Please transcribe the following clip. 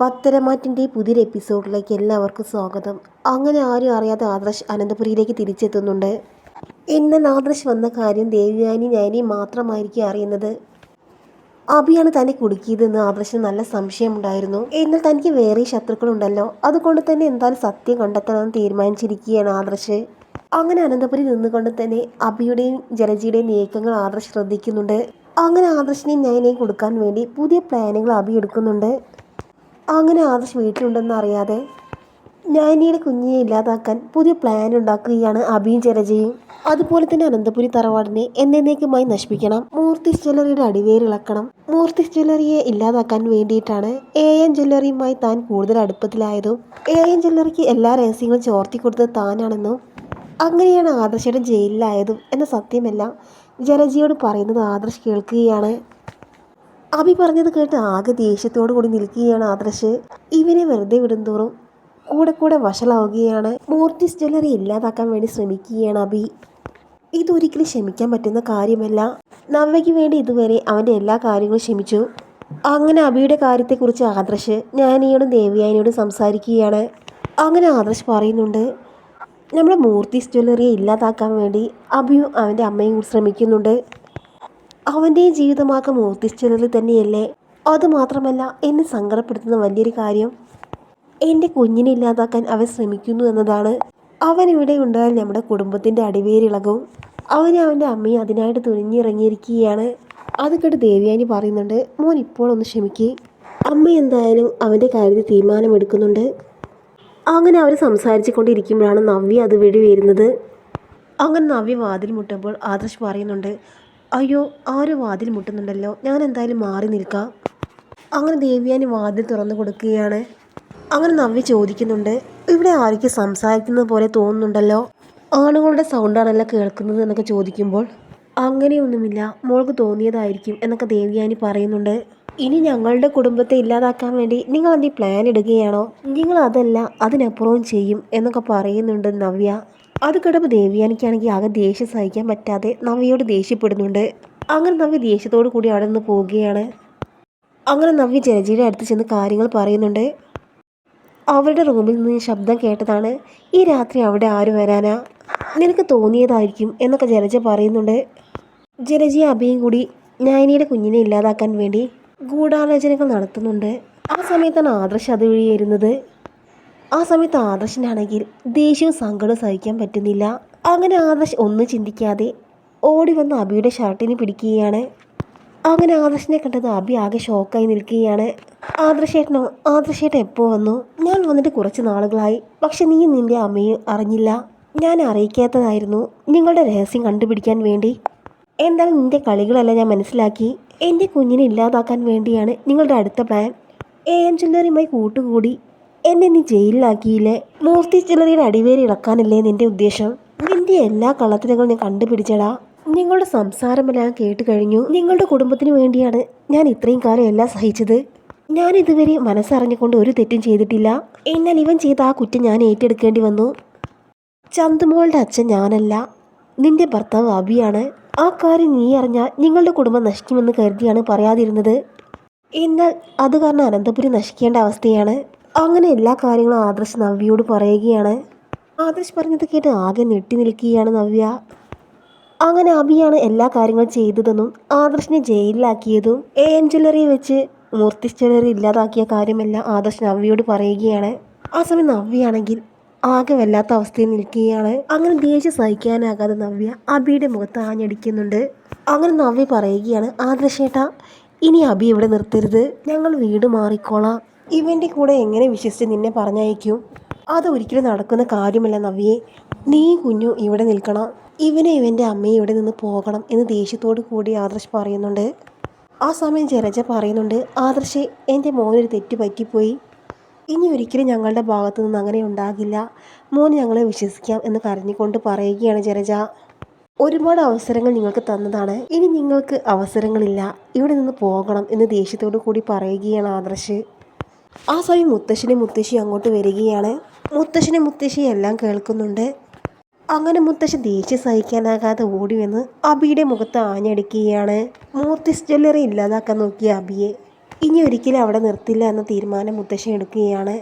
പത്തരമാറ്റിന്റെ പുതിയൊരു എപ്പിസോഡിലേക്ക് എല്ലാവർക്കും സ്വാഗതം. അങ്ങനെ ആരും അറിയാതെ ആദർശ് അനന്തപുരിയിലേക്ക് തിരിച്ചെത്തുന്നുണ്ട്. എന്നാൽ ആദർശ് വന്ന കാര്യം ദേവിയാനി ഞാനി മാത്രമായിരിക്കും അറിയുന്നത്. അഭിയാണ് തന്നെ കുടുക്കിയതെന്ന് ആദർശിന് നല്ല സംശയമുണ്ടായിരുന്നു. എന്നാൽ തനിക്ക് വേറെ ശത്രുക്കളുണ്ടല്ലോ. അതുകൊണ്ട് തന്നെ എന്തായാലും സത്യം കണ്ടെത്തണമെന്ന് തീരുമാനിച്ചിരിക്കുകയാണ് ആദർശ്. അങ്ങനെ അനന്തപുരി നിന്നുകൊണ്ട് തന്നെ അബിയുടെയും ജലജിയുടെയും നീക്കങ്ങൾ ആദർശ് ശ്രദ്ധിക്കുന്നുണ്ട്. അങ്ങനെ ആദർശിനെയും ഞാനെയും കൊടുക്കാൻ വേണ്ടി പുതിയ പ്ലാനുകൾ അബി എടുക്കുന്നുണ്ട് അങ്ങനെ ആദർശ് വീട്ടിലുണ്ടെന്ന് അറിയാതെ ഞാനിയുടെ കുഞ്ഞിനെ ഇല്ലാതാക്കാൻ പുതിയ പ്ലാൻ ഉണ്ടാക്കുകയാണ് അഭിയും ജലജയും. അതുപോലെ തന്നെ അനന്തപുരി തറവാടിനെ എന്നേക്കുമായി നശിപ്പിക്കണം. മൂർത്തി ജ്വല്ലറിയുടെ അടിവേരിളക്കണം മൂർത്തി ജ്വല്ലറിയെ ഇല്ലാതാക്കാൻ വേണ്ടിയിട്ടാണ് എ എൻ ജ്വല്ലറിയുമായി താൻ കൂടുതൽ അടുപ്പത്തിലായതും എ എൻ ജ്വല്ലറിക്ക് എല്ലാ രഹസ്യങ്ങളും ചോർത്തി കൊടുത്തത് താനാണെന്നും അങ്ങനെയാണ് ആദർശയുടെ ജയിലിലായതും എന്ന സത്യമെല്ലാം ജലജിയോട് പറയുന്നത് ആദർശ് കേൾക്കുകയാണ്. അഭി പറഞ്ഞത് കേട്ട് ആകെ ദേഷ്യത്തോടു കൂടി നിൽക്കുകയാണ് ആദർശ്. ഇവനെ വെറുതെ വിടുന്തോറും കൂടെ കൂടെ വഷളാവുകയാണ്. മൂർത്തിസ് ജ്വല്ലറി ഇല്ലാതാക്കാൻ വേണ്ടി ശ്രമിക്കുകയാണ് അഭി. ഇതൊരിക്കലും ക്ഷമിക്കാൻ പറ്റുന്ന കാര്യമല്ല. നവയ്ക്ക് വേണ്ടി ഇതുവരെ അവന്റെ എല്ലാ കാര്യങ്ങളും ക്ഷമിച്ചു. അങ്ങനെ അബിയുടെ കാര്യത്തെക്കുറിച്ച് ആദർശ് ഞാനിയോടും ദേവിയാനിയോടും സംസാരിക്കുകയാണ്. അങ്ങനെ ആദർശ് പറയുന്നുണ്ട് നമ്മുടെ മൂർത്തി ജ്വല്ലറിയെ ഇല്ലാതാക്കാൻ വേണ്ടി അഭിയും അവന്റെ അമ്മയും ശ്രമിക്കുന്നുണ്ട്. അവന്റെയും ജീവിതമാകെ മൂർത്തിസ് ജ്വല്ലറി തന്നെയല്ലേ അതുമാത്രമല്ല എന്നെ സങ്കടപ്പെടുത്തുന്ന വലിയൊരു കാര്യം. എന്റെ കുഞ്ഞിനെ ഇല്ലാതാക്കാൻ അവൻ ശ്രമിക്കുന്നു എന്നതാണ്. അവൻ ഇവിടെ ഉണ്ടായാൽ നമ്മുടെ കുടുംബത്തിന്റെ അടിവേരിളകും അവന് അവന്റെ അമ്മയും അതിനായിട്ട് തുനിഞ്ഞിറങ്ങിയിരിക്കുകയാണ്. അത് കേട്ട് ദേവയാനി പറയുന്നുണ്ട് മോൻ ഇപ്പോൾ ഒന്ന് ക്ഷമിക്ക്. അമ്മ എന്തായാലും അവന്റെ കാര്യത്തിൽ തീരുമാനമെടുക്കുന്നുണ്ട്. അങ്ങനെ അവർ സംസാരിച്ചു കൊണ്ടിരിക്കുമ്പോഴാണ് നവ്യ അത് വഴി വരുന്നത് അങ്ങനെ നവ്യ വാതിൽ മുട്ടുമ്പോൾ ആദർശ് പറയുന്നുണ്ട് അയ്യോ ആരോ വാതിൽ മുട്ടുന്നുണ്ടല്ലോ. ഞാൻ എന്തായാലും മാറി നിൽക്കാം. അങ്ങനെ ദേവിയാനി വാതിൽ തുറന്നു കൊടുക്കുകയാണ്. അങ്ങനെ നവ്യ ചോദിക്കുന്നുണ്ട് ഇവിടെ ആരൊക്കെ സംസാരിക്കുന്നത് പോലെ തോന്നുന്നുണ്ടല്ലോ? ആണുങ്ങളുടെ സൗണ്ടാണല്ലോ കേൾക്കുന്നത് എന്നൊക്കെ ചോദിക്കുമ്പോൾ അങ്ങനെയൊന്നുമില്ല മോൾക്ക് തോന്നിയതായിരിക്കും എന്നൊക്കെ ദേവിയാനി പറയുന്നുണ്ട്. ഇനി ഞങ്ങളുടെ കുടുംബത്തെ ഇല്ലാതാക്കാൻ വേണ്ടി നിങ്ങൾ എന്തെങ്കിലും പ്ലാൻ ഇടുകയാണോ? നിങ്ങൾ അതല്ല അതിനപ്പുറവും ചെയ്യും എന്നൊക്കെ പറയുന്നുണ്ട് നവ്യ. അത് കേട്ടപ്പോൾ ദേവ്യാനിക്കാണെങ്കിൽ ആകെ ദേഷ്യം സഹിക്കാൻ പറ്റാതെ നവ്യയോട് ദേഷ്യപ്പെടുന്നുണ്ട്. അങ്ങനെ നവ്യ ദേഷ്യത്തോടു കൂടി അവിടെ നിന്ന് പോവുകയാണ്. അങ്ങനെ നവ്യ ജലജിയുടെ അടുത്ത് ചെന്ന് കാര്യങ്ങൾ പറയുന്നുണ്ട്. അവരുടെ റൂമിൽ നിന്ന് ശബ്ദം കേട്ടതാണ്. ഈ രാത്രി അവിടെ ആര് വരാനാ? നിനക്ക് തോന്നിയതായിരിക്കും എന്നൊക്കെ ജലജ പറയുന്നുണ്ട്. ജലജി അഭയം കൂടി നയനിയുടെ കുഞ്ഞിനെ ഇല്ലാതാക്കാൻ വേണ്ടി ഗൂഢാലോചനകൾ നടത്തുന്നുണ്ട്. ആ സമയത്താണ് ആദർശ് അതുവഴി വരുന്നത്. ആ സമയത്ത് ആദർശനാണെങ്കിൽ ദേഷ്യവും സങ്കടവും സഹിക്കാൻ പറ്റുന്നില്ല. അങ്ങനെ ആദർശ് ഒന്നും ചിന്തിക്കാതെ ഓടി വന്ന് അബിയുടെ ഷർട്ടിന് പിടിക്കുകയാണ്. അങ്ങനെ ആദർശിനെ കണ്ടത് അബി ആകെ ഷോക്കായി നിൽക്കുകയാണ്. ആദർശേട്ടനോ ആദർശേട്ടൻ എപ്പോൾ വന്നു? ഞാൻ വന്നിട്ട് കുറച്ച് നാളുകളായി. പക്ഷെ നീ നിന്റെ അമ്മയും അറിഞ്ഞില്ല. ഞാൻ അറിയിക്കാത്തതായിരുന്നു. നിങ്ങളുടെ രഹസ്യം കണ്ടുപിടിക്കാൻ വേണ്ടി. എന്തായാലും നിന്റെ കളികളെല്ലാം ഞാൻ മനസ്സിലാക്കി? എന്റെ കുഞ്ഞിനെ ഇല്ലാതാക്കാൻ വേണ്ടിയാണ് നിങ്ങളുടെ അടുത്ത പ്ലാൻ. എ എം ജ്വല്ലറിയുമായി കൂട്ടുകൂടി. എന്നെ നീ ജയിലിലാക്കിയില്ലേ? മൂർത്തി ജ്വല്ലറിയുടെ അടിവേരി ഇളക്കാനല്ലേ നിന്റെ ഉദ്ദേശം? നിന്റെ എല്ലാ കള്ളത്തിനങ്ങളും ഞാൻ കണ്ടുപിടിച്ചടാ. നിങ്ങളുടെ സംസാരമെല്ലാം കേട്ട് കഴിഞ്ഞു. നിങ്ങളുടെ കുടുംബത്തിന് വേണ്ടിയാണ് ഞാൻ ഇത്രയും കാലം എല്ലാം സഹിച്ചത്. ഞാൻ ഇതുവരെ മനസ്സറിഞ്ഞുകൊണ്ട് ഒരു തെറ്റും ചെയ്തിട്ടില്ല. എന്നാൽ ഇവൻ ചെയ്ത ആ കുറ്റം ഞാൻ ഏറ്റെടുക്കേണ്ടി വന്നു. ചന്തുമോളുടെ അച്ഛൻ ഞാനല്ല. നിന്റെ ഭർത്താവ് അബിയാണ്. ആ കാര്യം നീ അറിഞ്ഞാൽ നിങ്ങളുടെ കുടുംബം നശിക്കുമെന്ന് കരുതിയാണ് പറയാതിരുന്നത്. എന്നാൽ അത് കാരണം അനന്തപുരി നശിക്കേണ്ട അവസ്ഥയാണ്. അങ്ങനെ എല്ലാ കാര്യങ്ങളും ആദർശ് നവ്യയോട് പറയുകയാണ്. ആദർശ് പറഞ്ഞത് കേട്ട് ആകെ ഞെട്ടി നിൽക്കുകയാണ് നവ്യ. അങ്ങനെ അബിയാണ് എല്ലാ കാര്യങ്ങളും ചെയ്തതെന്നും ആദർശിനെ ജയിലിലാക്കിയതും എ എൻ ജ്വല്ലറി വെച്ച് മൂർത്തി ജ്വല്ലറി ഇല്ലാതാക്കിയ കാര്യമെല്ലാം ആദർശ് നവ്യയോട് പറയുകയാണ്. ആ സമയം നവ്യയാണെങ്കിൽ ആകെ വല്ലാത്ത അവസ്ഥയിൽ നിൽക്കുകയാണ്. അങ്ങനെ ദേഷ്യം സഹിക്കാനാകാതെ നവ്യ അബിയുടെ മുഖത്ത് ആഞ്ഞടിക്കുന്നുണ്ട്. അങ്ങനെ നവ്യ പറയുകയാണ് ആദർശേട്ടാ ഇനി അബി ഇവിടെ നിർത്തരുത്. ഞങ്ങൾ വീട് മാറിക്കോളാം. ഇവന്റെ കൂടെ എങ്ങനെ വിശ്വസിച്ച് നിന്നെ പറഞ്ഞയക്കും? അത് ഒരിക്കലും നടക്കുന്ന കാര്യമല്ല നവ്യേ. നീ കുഞ്ഞു ഇവിടെ നിൽക്കണം. ഇവനെ ഇവന്റെ അമ്മയെ ഇവിടെ നിന്ന് പോകണം എന്ന് ദേഷ്യത്തോടു കൂടി ആദർശ് പറയുന്നുണ്ട്. ആ സമയം ജലജ പറയുന്നുണ്ട് ആദർശെ എന്റെ മോനൊരു തെറ്റ് പറ്റിപ്പോയി. ഇനി ഒരിക്കലും ഞങ്ങളുടെ ഭാഗത്തു നിന്ന് അങ്ങനെ ഉണ്ടാകില്ല. മോൻ ഞങ്ങളെ വിശ്വസിക്കാം എന്ന് കരഞ്ഞുകൊണ്ട് പറയുകയാണ് ജലജ. ഒരുപാട് അവസരങ്ങൾ നിങ്ങൾക്ക് തന്നതാണ്. ഇനി നിങ്ങൾക്ക് അവസരങ്ങളില്ല. ഇവിടെ നിന്ന് പോകണം എന്ന് ദേഷ്യത്തോടു കൂടി പറയുകയാണ് ആദർശ്. ആ സമയം മുത്തശ്ശിനെ മുത്തശ്ശി അങ്ങോട്ട് വരികയാണ്. മുത്തശ്ശിനെ മുത്തശ്ശി എല്ലാം കേൾക്കുന്നുണ്ട്. അങ്ങനെ മുത്തശ്ശി ദേഷ്യം സഹിക്കാനാകാതെ ഓടി വന്ന് അബിയുടെ മുഖത്ത് ആഞ്ഞടിക്കുകയാണ്. മൂർത്തിസ് ജ്വല്ലറി ഇല്ലാതാക്കാൻ നോക്കിയ അബിയെ. ഇനി ഒരിക്കലും അവിടെ നിർത്തില്ല എന്ന തീരുമാനം മുത്തശ്ശി എടുക്കുകയാണ്.